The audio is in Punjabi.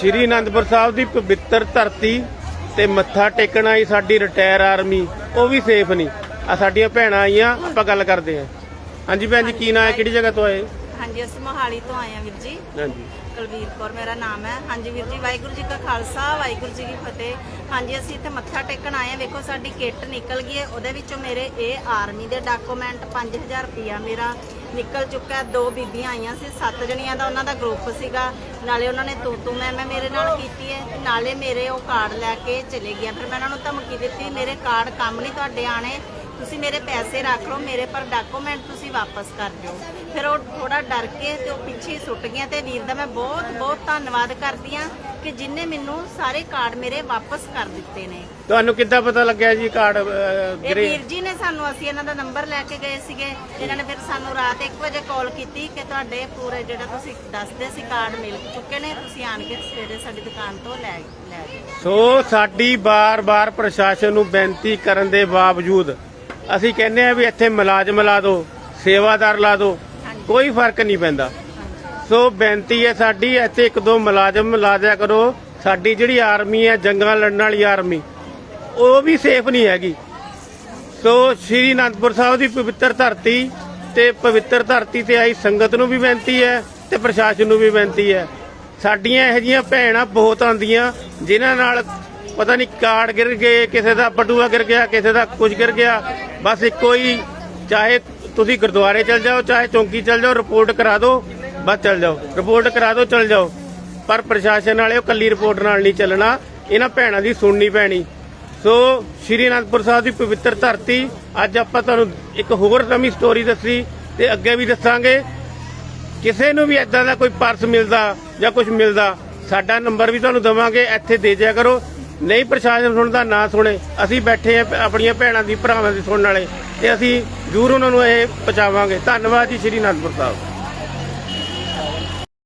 ਸ਼੍ਰੀ ਅਨੰਦਪੁਰ ਸਾਹਿਬ ਦੀ ਪਵਿੱਤਰ ਧਰਤੀ ਤੇ ਮੱਥਾ ਟੇਕਣ ਆਈ ਸਾਡੀ ਰਿਟਾਇਰ ਆਰਮੀ ਉਹ ਵੀ ਸੇਫ ਨਹੀਂ ਆ ਸਾਡੀਆਂ ਭੈਣਾਂ ਆਈਆਂ ਆਪਾਂ ਗੱਲ ਕਰਦੇ ਹਾਂ। ਹਾਂਜੀ ਭੈਣ ਜੀ ਕੀ ਨਾਂ ਹੈ? ਕਿਹੜੀ ਜਗ੍ਹਾ ਤੋਂ ਆਏ? ਹਾਂਜੀ ਅਸੀਂ ਮੋਹਾਲੀ ਤੋਂ ਆਏ ਹਾਂ ਵੀਰ ਜੀ। ਹਾਂਜੀ। ਕੁਲਵੀਰ ਕੌਰ ਮੇਰਾ ਨਾਮ ਹੈ। ਹਾਂਜੀ ਵੀਰ ਜੀ ਵਾਹਿਗੁਰੂ ਜੀ ਕਾ ਖਾਲਸਾ ਵਾਹਿਗੁਰੂ ਜੀ ਕੀ ਫਤਿਹ। ਹਾਂਜੀ ਅਸੀਂ ਇੱਥੇ ਮੱਥਾ ਟੇਕਣ ਆਏ ਹਾਂ। ਵੇਖੋ ਸਾਡੀ ਕਿੱਟ ਨਿਕਲ ਗਈ ਹੈ। ਉਹਦੇ ਵਿੱਚੋਂ ਮੇਰੇ ਇਹ ਆਰਮੀ ਦੇ ਡਾਕੂਮੈਂਟ 5000 ਰੁਪਿਆ ਮੇਰਾ ਨਿਕਲ ਚੁੱਕਾ ਦੋ ਬੀਬੀਆਂ ਆਈਆਂ ਸੀ, ਸੱਤ ਜਣੀਆਂ ਦਾ ਉਹਨਾਂ ਦਾ ਗਰੁੱਪ ਸੀਗਾ। ਨਾਲੇ ਉਹਨਾਂ ਨੇ ਤੂੰ ਤੂੰ ਮੈਂ ਮੈਂ ਮੇਰੇ ਨਾਲ ਕੀਤੀ ਹੈ। ਨਾਲੇ ਮੇਰੇ ਉਹ ਕਾਰਡ ਲੈ ਕੇ ਚਲੇ ਗਿਆ। ਫਿਰ ਮੈਂ ਉਹਨਾਂ ਨੂੰ ਧਮਕੀ ਦਿੱਤੀ, ਮੇਰੇ ਕਾਰਡ ਕੰਮ ਨਹੀਂ ਤੁਹਾਡੇ ਆਣੇ ਤੁਸੀਂ ਮੇਰੇ ਪੈਸੇ ਰੱਖ ਲਓ ਮੇਰੇ ਪਰ ਡਾਕੂਮੈਂਟ ਤੁਸੀਂ ਵਾਪਸ ਕਰ ਦਿਓ। ਫਿਰ ਉਹ ਥੋੜਾ ਡਰ ਕੇ ਤੇ ਉਹ ਪਿੱਛੇ ਸੁੱਟ ਗਿਆ ਤੇ ਵੀਰ ਦਾ ਮੈਂ ਬਹੁਤ ਬਹੁਤ ਧੰਨਵਾਦ ਕਰਦੀ ਆ ਕਿ ਜਿਨਨੇ ਮੈਨੂੰ ਸਾਰੇ ਕਾਰਡ ਮੇਰੇ ਵਾਪਸ ਕਰ ਦਿੱਤੇ ਨੇ। ਤੁਹਾਨੂੰ ਕਿੱਦਾਂ ਪਤਾ ਲੱਗਿਆ ਜੀ ਕਾਰਡ ਅਹ, ਇਹ ਵੀਰ ਜੀ ਨੇ ਸਾਨੂੰ ਅਸੀਂ ਇਹਨਾਂ ਦਾ ਨੰਬਰ ਲੈ ਕੇ ਗਏ ਸੀਗੇ। ਇਹਨਾਂ ਨੇ ਫਿਰ ਸਾਨੂੰ ਰਾਤ 1 ਵਜੇ ਕਾਲ ਕੀਤੀ ਕਿ ਤੁਹਾਡੇ ਪੂਰੇ ਜਿਹੜਾ ਤੁਸੀਂ ਦੱਸਦੇ ਸੀ ਕਾਰਡ ਮਿਲ ਚੁੱਕੇ ਨੇ ਤੁਸੀਂ ਆਣ ਕੇ ਸਵੇਰੇ ਸਾਡੀ ਦੁਕਾਨ ਤੋਂ ਲੈ ਲੈ ਜਾਓ। ਸੋ ਸਾਡੀ ਬਾਰ-ਬਾਰ ਪ੍ਰਸ਼ਾਸਨ ਨੂੰ ਬੇਨਤੀ ਕਰਨ ਦੇ ਬਾਵਜੂਦ ਅਸੀਂ ਕਹਿੰਦੇ ਆ ਵੀ ਇੱਥੇ ਮੁਲਾਜ਼ਮ ਲਾ ਦਿਓ ਸੇਵਾਦਾਰ ਲਾ ਦਿਓ ਕੋਈ ਫ਼ਰਕ ਨਹੀਂ ਪੈਂਦਾ। ਸੋ ਬੇਨਤੀ ਹੈ ਸਾਡੀ ਇੱਥੇ ਇੱਕ ਦੋ ਮੁਲਾਜ਼ਮ ਲਾ ਦਿਆ ਕਰੋ। ਸਾਡੀ ਜਿਹੜੀ ਆਰਮੀ ਹੈ ਜੰਗਾਂ ਲੜਨ ਵਾਲੀ ਆਰਮੀ ਉਹ ਵੀ ਸੇਫ ਨਹੀਂ ਹੈਗੀ। ਸੋ ਸ਼੍ਰੀ ਅਨੰਦਪੁਰ ਸਾਹਿਬ ਦੀ ਪਵਿੱਤਰ ਧਰਤੀ ਤੇ ਪਵਿੱਤਰ ਧਰਤੀ ਤੇ ਆਈ ਸੰਗਤ ਨੂੰ ਵੀ ਬੇਨਤੀ ਹੈ ਤੇ ਪ੍ਰਸ਼ਾਸਨ ਨੂੰ ਵੀ ਬੇਨਤੀ ਹੈ। ਸਾਡੀਆਂ ਇਹੋ ਜਿਹੀਆਂ ਭੈਣਾਂ ਬਹੁਤ ਆਉਂਦੀਆਂ ਜਿਨ੍ਹਾਂ ਨਾਲ ਪਤਾ ਨਹੀਂ ਕਾਰਡ ਗਿਰ ਗਏ, ਕਿਸੇ ਦਾ ਬਟੂਆ ਗਿਰ ਗਿਆ, ਕਿਸੇ ਦਾ ਕੁਝ ਗਿਰ ਗਿਆ। ਬਸ ਇੱਕੋ ਹੀ, ਚਾਹੇ ਤੁਸੀਂ ਗੁਰਦੁਆਰੇ ਚਲ ਜਾਓ, ਚਾਹੇ ਚੌਂਕੀ ਚਲ ਜਾਓ, ਰਿਪੋਰਟ ਕਰਾ ਦਿਓ, ਬਸ ਚਲ ਜਾਓ। ਰਿਪੋਰਟ ਕਰਾ ਦਿਓ, ਚਲ ਜਾਓ। ਪਰ ਪ੍ਰਸ਼ਾਸਨ ਵਾਲੇ ਉਹ ਕੱਲੀ ਰਿਪੋਰਟ ਨਾਲ ਨਹੀਂ ਚੱਲਣਾ, ਇਹਨਾਂ ਭੈਣਾਂ ਦੀ ਸੁਣਨੀ ਪੈਣੀ। ਸੋ, ਸ਼੍ਰੀ ਅਨੰਦਪੁਰ ਸਾਹਿਬ ਦੀ ਪਵਿੱਤਰ ਧਰਤੀ, ਅੱਜ ਆਪਾਂ ਤੁਹਾਨੂੰ ਇੱਕ ਹੋਰ ਨਵੀਂ ਸਟੋਰੀ ਦੱਸੀ, ਤੇ ਅੱਗੇ ਵੀ ਦੱਸਾਂਗੇ। ਕਿਸੇ ਨੂੰ ਵੀ ਐਦਾਂ ਦਾ ਕੋਈ ਪਰਸ ਮਿਲਦਾ ਜਾਂ ਕੁਝ ਮਿਲਦਾ, ਸਾਡਾ ਨੰਬਰ ਵੀ ਤੁਹਾਨੂੰ ਦਵਾਂਗੇ, ਇੱਥੇ ਦੇ ਦਿਆ ਕਰੋ। ਨਹੀਂ ਪ੍ਰਸ਼ਾਸਨ ਸੁਣਦਾ, ਨਾ ਸੁਣੇ। ਅਸੀਂ ਬੈਠੇ ਆ ਆਪਣੀਆਂ ਭੈਣਾਂ ਦੀ, ਭਰਾਵਾਂ ਦੀ ਸੁਣਨ ਵਾਲੇ। ਤੇ ਅਸੀਂ ਜ਼ਰੂਰ ਉਹਨਾਂ ਨੂੰ ਇਹ ਪਹੁੰਚਾਵਾਂਗੇ। ਧੰਨਵਾਦ ਜੀ ਸ਼੍ਰੀ ਅਨੰਦਪੁਰ ਸਾਹਿਬ।